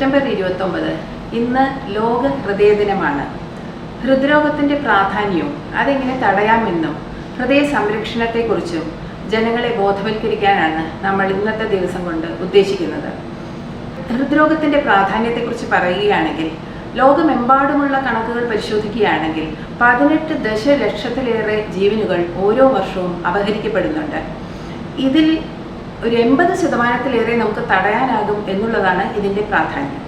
September ഇരുപത്തൊമ്പത് ഇന്ന് ലോക ഹൃദയ ദിനമാണ് ഹൃദ്രോഗത്തിന്റെ പ്രാധാന്യവും അതെങ്ങനെ തടയാമെന്നും ഹൃദയ സംരക്ഷണത്തെക്കുറിച്ചും ജനങ്ങളെ ബോധവൽക്കരിക്കാനാണ് നമ്മൾ ഇന്നത്തെ ദിവസം കൊണ്ട് ഉദ്ദേശിക്കുന്നത്. ഹൃദ്രോഗത്തിന്റെ പ്രാധാന്യത്തെക്കുറിച്ച് പറയുകയാണെങ്കിൽ ലോകമെമ്പാടുമുള്ള കണക്കുകൾ പരിശോധിക്കുകയാണെങ്കിൽ പതിനെട്ട് ദശലക്ഷത്തിലേറെ ജീവനുകൾ ഓരോ വർഷവും അപഹരിക്കപ്പെടുന്നുണ്ട്. ഇതിൽ ഒരു എൺപത് ശതമാനത്തിലേറെ നമുക്ക് തടയാനാകും എന്നുള്ളതാണ് ഇതിന്റെ പ്രാധാന്യം.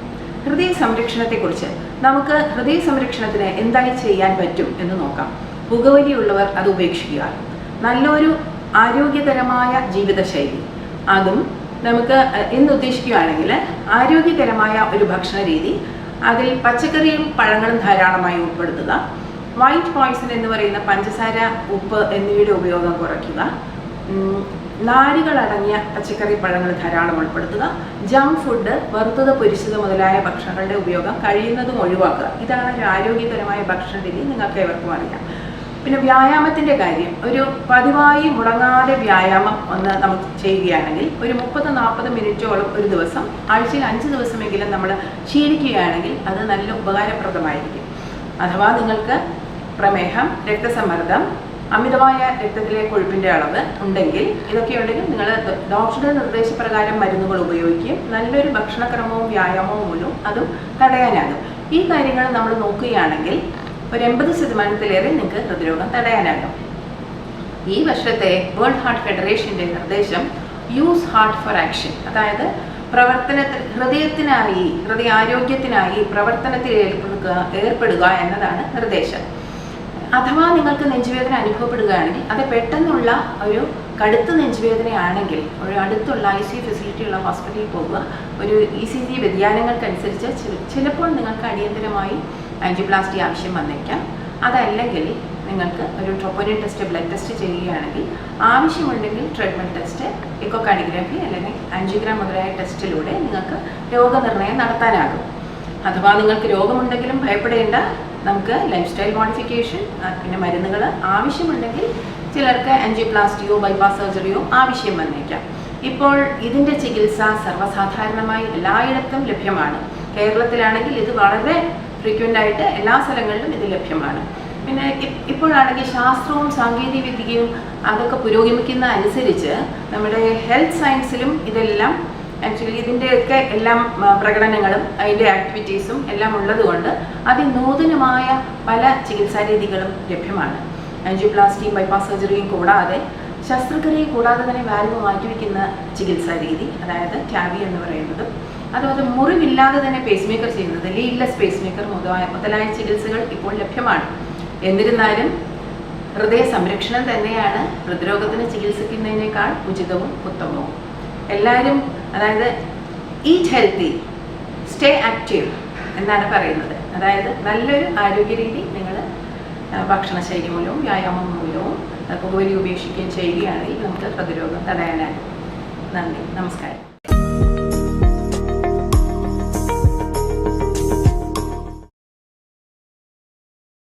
ഹൃദയ സംരക്ഷണത്തെക്കുറിച്ച് നമുക്ക് ഹൃദയ സംരക്ഷണത്തിന് എന്തായി ചെയ്യാൻ പറ്റും എന്ന് നോക്കാം. പുകവലിയുള്ളവർ അത് ഉപേക്ഷിക്കുക. നല്ലൊരു ആരോഗ്യകരമായ ജീവിതശൈലി അതും നമുക്ക് ഇന്ന് ഉദ്ദേശിക്കുകയാണെങ്കിൽ ആരോഗ്യകരമായ ഒരു ഭക്ഷണ രീതി അതിൽ പച്ചക്കറിയും പഴങ്ങളും ധാരാളമായി ഉൾപ്പെടുത്തുക വൈറ്റ് പോയിസൺ എന്ന് പറയുന്ന പഞ്ചസാര ഉപ്പ് എന്നിവയുടെ ഉപയോഗം കുറയ്ക്കുക നാരുകളടങ്ങിയ പച്ചക്കറി പഴങ്ങൾ ധാരാളം ഉൾപ്പെടുത്തുക. ജങ്ക് ഫുഡ് വറുത്തത് പൊരിച്ചത് മുതലായ ഭക്ഷണങ്ങളുടെ ഉപയോഗം കഴിയുന്നതും ഒഴിവാക്കുക. ഇതാണ് ഒരു ആരോഗ്യകരമായ ഭക്ഷണ രീതി നിങ്ങൾക്ക് ഏവർക്കും അറിയാം. പിന്നെ വ്യായാമത്തിന്റെ കാര്യം. ഒരു പതിവായി മുടങ്ങാതെ വ്യായാമം ഒന്ന് നമുക്ക് ചെയ്യുകയാണെങ്കിൽ ഒരു മുപ്പത് നാൽപ്പത് മിനിറ്റോളം ഒരു ദിവസം ആഴ്ചയിൽ അഞ്ച് ദിവസമെങ്കിലും നമ്മൾ ശീലിക്കുകയാണെങ്കിൽ അത് നല്ല ഉപകാരപ്രദമായിരിക്കും. അഥവാ നിങ്ങൾക്ക് പ്രമേഹം രക്തസമ്മർദ്ദം അമിതമായ രക്തത്തിലെ കൊഴുപ്പിന്റെ അളവ് ഉണ്ടെങ്കിൽ ഇതൊക്കെ ഉണ്ടെങ്കിൽ നിങ്ങൾ ഡോക്ടറുടെ നിർദ്ദേശപ്രകാരം മരുന്നുകൾ ഉപയോഗിക്കുകയും നല്ലൊരു ഭക്ഷണക്രമവും വ്യായാമവും മൂലം അതും തടയാനാകും. ഈ കാര്യങ്ങൾ നമ്മൾ നോക്കുകയാണെങ്കിൽ ഒരു എൺപത് ശതമാനത്തിലേറെ നിങ്ങൾക്ക് ഹൃദ്രോഗം തടയാനാകും. ഈ വർഷത്തെ വേൾഡ് ഹാർട്ട് ഫെഡറേഷന്റെ നിർദ്ദേശം യൂസ് ഹാർട്ട് ഫോർ ആക്ഷൻ അതായത് പ്രവർത്തനത്തിൽ ഹൃദയത്തിനായി ഹൃദയാരോഗ്യത്തിനായി പ്രവർത്തനത്തിൽ ഏർപ്പെടുക ഏർപ്പെടുക എന്നതാണ് നിർദ്ദേശം. അഥവാ നിങ്ങൾക്ക് നെഞ്ചുവേദന അനുഭവപ്പെടുകയാണെങ്കിൽ അത് പെട്ടെന്നുള്ള ഒരു കടുത്ത നെഞ്ചുവേദനയാണെങ്കിൽ ഒരു അടുത്തുള്ള ഐ സി ഫെസിലിറ്റി ഉള്ള ഹോസ്പിറ്റലിൽ പോകുക. ഒരു ഇ സി ജി വ്യതിയാനങ്ങൾക്കനുസരിച്ച് ചിലപ്പോൾ നിങ്ങൾക്ക് അടിയന്തരമായി ആൻജിയോപ്ലാസ്റ്റി ആവശ്യം വന്നേക്കാം. അതല്ലെങ്കിൽ നിങ്ങൾക്ക് ഒരു ട്രോപ്പോനിൻ ടെസ്റ്റ് ബ്ലഡ് ടെസ്റ്റ് ചെയ്യുകയാണെങ്കിൽ ആവശ്യമുണ്ടെങ്കിൽ ട്രീറ്റ്മെന്റ് ടെസ്റ്റ് ഇക്കോകാർഡിയോഗ്രാഫി അല്ലെങ്കിൽ ആൻജിയോഗ്രാം മുതലായ ടെസ്റ്റിലൂടെ നിങ്ങൾക്ക് രോഗനിർണയം നടത്താനാകും. അഥവാ നിങ്ങൾക്ക് രോഗമുണ്ടെങ്കിലും ഭയപ്പെടേണ്ട നമുക്ക് ലൈഫ് സ്റ്റൈൽ മോഡിഫിക്കേഷൻ പിന്നെ മരുന്നുകൾ ആവശ്യമുണ്ടെങ്കിൽ ചിലർക്ക് ആൻജിയോപ്ലാസ്റ്റിയോ ബൈപ്പാസ് സർജറിയോ ആവശ്യം വന്നേക്കാം. ഇപ്പോൾ ഇതിന്റെ ചികിത്സ സർവസാധാരണമായി എല്ലായിടത്തും ലഭ്യമാണ്. കേരളത്തിലാണെങ്കിൽ ഇത് വളരെ ഫ്രീക്വന്റ് ആയിട്ട് എല്ലാ സ്ഥലങ്ങളിലും ഇത് ലഭ്യമാണ്. പിന്നെ ഇപ്പോഴാണെങ്കിൽ ശാസ്ത്രവും സാങ്കേതിക വിദ്യയും അതൊക്കെ പുരോഗമിക്കുന്ന അനുസരിച്ച് നമ്മുടെ ഹെൽത്ത് സയൻസിലും ഇതെല്ലാം ആക്ച്വലി ഇതിന്റെയൊക്കെ എല്ലാം പ്രകടനങ്ങളും അതിന്റെ ആക്ടിവിറ്റീസും എല്ലാം ഉള്ളതുകൊണ്ട് അതിനൂതനമായ പല ചികിത്സാ രീതികളും ലഭ്യമാണ് ആൻജിയോപ്ലാസ്റ്റിയും ബൈപ്പാസ് സർജറിയും കൂടാതെ ശസ്ത്രക്രിയ കൂടാതെ തന്നെ വാൽവ് മാറ്റിവെക്കുന്ന ചികിത്സാ രീതി അതായത് ടാവി എന്ന് പറയുന്നത് അതുപോലെ മുറിവില്ലാതെ തന്നെ പേസ് മേക്കർ ചെയ്യുന്നത് ലീഡ്ലെസ് പേസ് മേക്കർ മുതലായ മുതലായ ചികിത്സകൾ ഇപ്പോൾ ലഭ്യമാണ്. എന്നിരുന്നാലും ഹൃദയ സംരക്ഷണം തന്നെയാണ് ഹൃദ്രോഗത്തിന് ചികിത്സിക്കുന്നതിനേക്കാൾ ഉചിതവും ഉത്തമവും. എല്ലാവരും അതായത് ഈറ്റ് ഹെൽത്തി സ്റ്റേ ആക്റ്റീവ് എന്നാണ് പറയുന്നത്. അതായത് നല്ലൊരു ആരോഗ്യ രീതി നിങ്ങൾ ഭക്ഷണശൈലി മൂലവും വ്യായാമം മൂലവും പുകവലി ഉപേക്ഷിക്കുകയും ചെയ്യുകയാണെങ്കിൽ നമുക്ക് പ്രതിരോധം തടയാനാകും. നന്ദി. നമസ്കാരം.